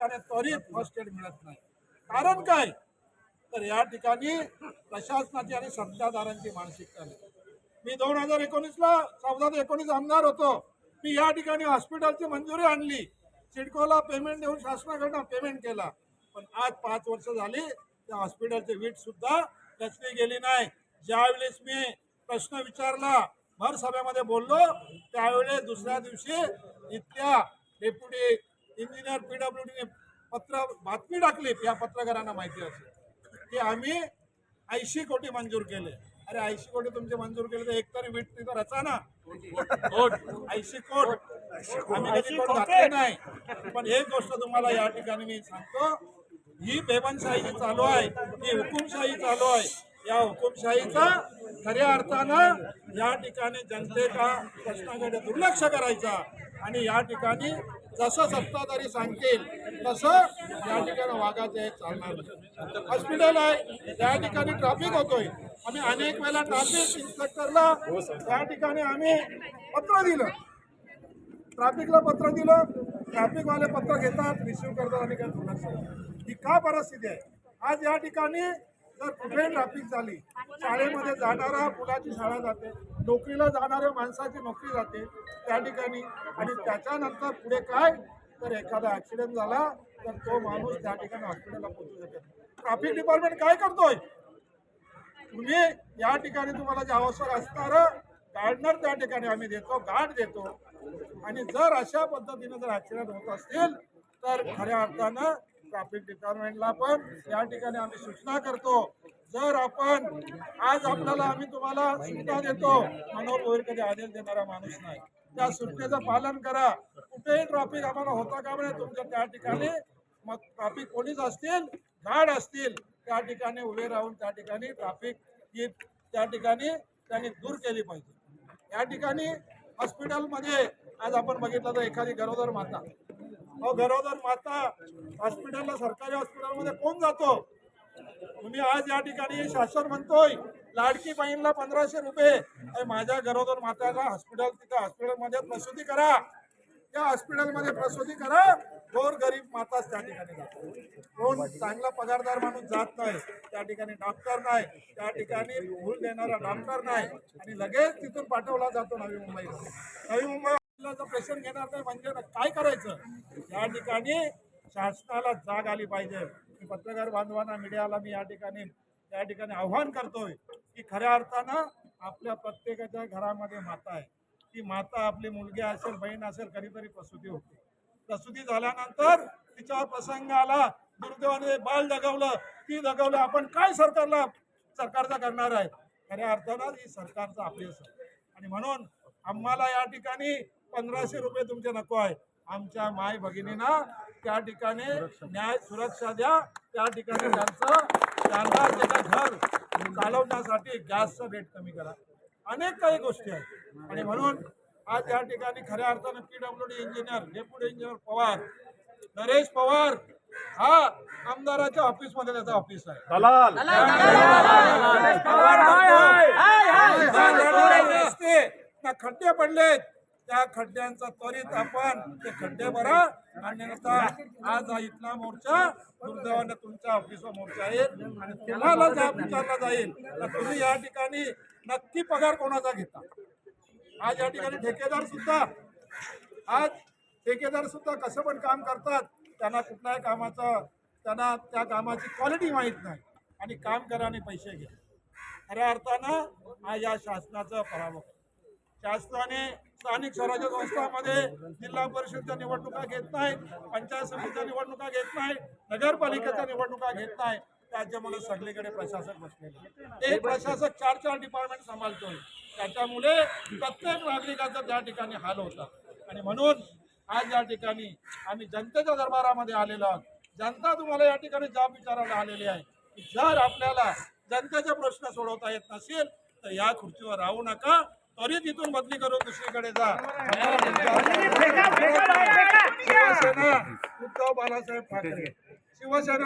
आणि त्वरित first aid मिळत नाही. कारण काय? तर या ठिकाणी प्रशासनाची आणि सत्ताधारांची मानसिकता नाही. मी दोन हजार एकोणीसला चौदा ते एकोणीस आमदार होतो. मी या ठिकाणी हॉस्पिटलची मंजुरी आणली. सिडकोला पेमेंट देऊन शासनाकडनं पेमेंट केला. पण आज पाच वर्ष झाली त्या हॉस्पिटलची वीट सुद्धा रचली गेली नाही. ज्यावेळेस मी प्रश्न विचारला भर सभेमध्ये बोललो त्यावेळेस दुसऱ्या दिवशी इथल्या डेप्युटी इंजिनियर पीडब्ल्यू डीने पत्र बातमी टाकली या पत्रकारांना माहिती असेल की आम्ही ऐंशी कोटी मंजूर केले. अरे ऐंशी कोटी तुमचे मंजूर केले तर एक तरी वीट तिथं रचा ना. कोट ऐंशी कोट. आम्ही कधी कोट घातले नाही. पण एक गोष्ट तुम्हाला या ठिकाणी मी सांगतो ही बेबनशाही जी चालू आहे ही हुकुमशाही चालू आहे. या हुकुमशाहीचा खऱ्या अर्थानं या ठिकाणी जनतेच्या प्रश्नाकडे दुर्लक्ष करायचा आणि या ठिकाणी जसं सत्ताधारी सांगतील तसं या ठिकाणी वागायचं हे चालणार नाही. हॉस्पिटल आहे त्या ठिकाणी ट्रॅफिक होतोय. आम्ही अनेक वेळेला ट्रॅफिक इन्स्पेक्टरला त्या ठिकाणी आम्ही पत्र दिलं. ट्रॅफिकला पत्र दिलं. ट्रॅफिकवाले पत्र घेतात रिसिव्ह करतात आणि काय दुर्लक्ष ही का परिस्थिती आहे? आज या ठिकाणी जर कुठे ट्रॅफिक झाली शाळेमध्ये जाणारा मुलाची शाळा जाते. नोकरीला जाणाऱ्या माणसाची नोकरी जाते त्या ठिकाणी. आणि त्याच्यानंतर पुढे काय? तर एखादा ॲक्सिडेंट झाला तर तो माणूस त्या ठिकाणी हॉस्पिटलला पोहोचू शकेल. ट्रॅफिक डिपार्टमेंट काय करतोय? तुम्ही या ठिकाणी तुम्हाला जे आवश्यक असणार गार्डनर त्या ठिकाणी आम्ही देतो गार्ड देतो. आणि जर अशा पद्धतीने जर ॲक्सिडेंट होत असतील तर खऱ्या अर्थानं ट्रॅफिक डिपार्टमेंटला पण या ठिकाणी आम्ही सूचना करतो. जर आपण आज आपल्याला आम्ही तुम्हाला सूचना देतो मनोहर भोईर कधी आदेश देणारा माणूस नाही. त्या सूचनेचं पालन करा. कुठेही ट्रॉफिक आम्हाला होता का म्हणे तुमच्या त्या ठिकाणी? मग ट्रॅफिक पोलीस असतील गार्ड असतील त्या ठिकाणी उभे राहून त्या ठिकाणी ट्रॅफिक ही त्या ठिकाणी त्यांनी दूर केली पाहिजे. या ठिकाणी हॉस्पिटलमध्ये आज आपण बघितलं तर एखादी गरोदर माता. अहो गरोदर माता हॉस्पिटलला सरकारी हॉस्पिटलमध्ये कोण जातो? तुम्ही आज या ठिकाणी शासन म्हणतोय लाडकी बहीणला पंधराशे रुपये. माझ्या गरोदर माताला हॉस्पिटल तिथं हॉस्पिटलमध्ये प्रसूती करा. त्या हॉस्पिटलमध्ये प्रसूती करा. गोर गरीब माताच त्या ठिकाणी जातो कोण चांगला पगारदार माणूस जात नाही त्या ठिकाणी डॉक्टर नाही त्या ठिकाणी भूल देणारा डॉक्टर नाही. आणि लगेच तिथून पाठवला जातो नवी मुंबईला. नवी मुंबईला जर पेशंट घेणार नाही म्हणजे काय करायचं? या ठिकाणी शासनाला जाग आली पाहिजे. की पत्रकार बांधवांना मीडियाला मी या ठिकाणी या ठिकाणी आव्हान करतोय की खऱ्या अर्थानं आपल्या प्रत्येकाच्या घरामध्ये माता आहे. ती माता आपली मुलगी असेल बहीण असेल कधीतरी प्रसूती होते. प्रसूती झाल्यानंतर तिच्यावर प्रसंग आला दुर्दैवाने बाल दगावलं. ती दगावलं आपण काय सरकारला सरकारचा करणार आहे? खऱ्या अर्थानं ही सरकारचा आपली आहे आणि म्हणून आम्हाला या ठिकाणी पंधराशे रुपये तुमचे नको आहे. आमच्या माय भगिनींना त्या ठिकाणी न्याय सुरक्षा द्या त्या ठिकाणी त्यांचं त्यांना त्याचं घर चालवण्यासाठी गॅसचं रेट कमी करा अनेक काही गोष्टी आहेत आणि म्हणून आज या ठिकाणी खऱ्या अर्थानं P W D engineer deputy engineer Pawar Naresh Pawar हा आमदाराच्या ऑफिसमध्ये त्याचं ऑफिस आहे दलाल त्या खड्डे पडलेत त्या खड्ड्यांचा त्वरित आपण ते खड्डे भरा आणि नंतर आज हा इथला मोर्चा दुर्दैवाने तुमच्या ऑफिसवर मोर्चा येईल आणि तुम्हाला जा विचारला जाईल तर तुम्ही या ठिकाणी नक्की पगार कोणाचा घेता? आज या ठिकाणी ठेकेदार सुद्धा आज ठेकेदार सुद्धा कसं पण काम करतात त्यांना कुठल्याही कामाचं त्यांना त्या कामाची क्वालिटी माहीत नाही आणि काम करा आणि पैसे घ्या. खऱ्या अर्थानं हा या शासनाचा पराभव शासनाने स्थानिक स्वराज्य संस्थांमध्ये जिल्हा परिषदच्या निवडणुका घेत नाही पंचायत समितीच्या निवडणुका घेत नाही नगरपालिकेच्या निवडणुका घेत नाही. त्याच्यामुळे सगळीकडे प्रशासक बसलेले एक प्रशासक चार चार डिपार्टमेंट सांभाळतोय. त्याच्यामुळे प्रत्येक नागरिकाचा त्या ठिकाणी हाल होता. आणि म्हणून आज या ठिकाणी आम्ही जनतेच्या दरबारामध्ये आलेलो आहोत. जनता तुम्हाला या ठिकाणी जाब विचारायला आलेली आहे की जर आपल्याला जनतेचे प्रश्न सोडवता येत नसेल तर या खुर्चीवर राहू नका. त्वरित इथून बदली करून दुसरीकडे जा. शिवसेना उद्धव बाळासाहेब ठाकरे. शिवसेना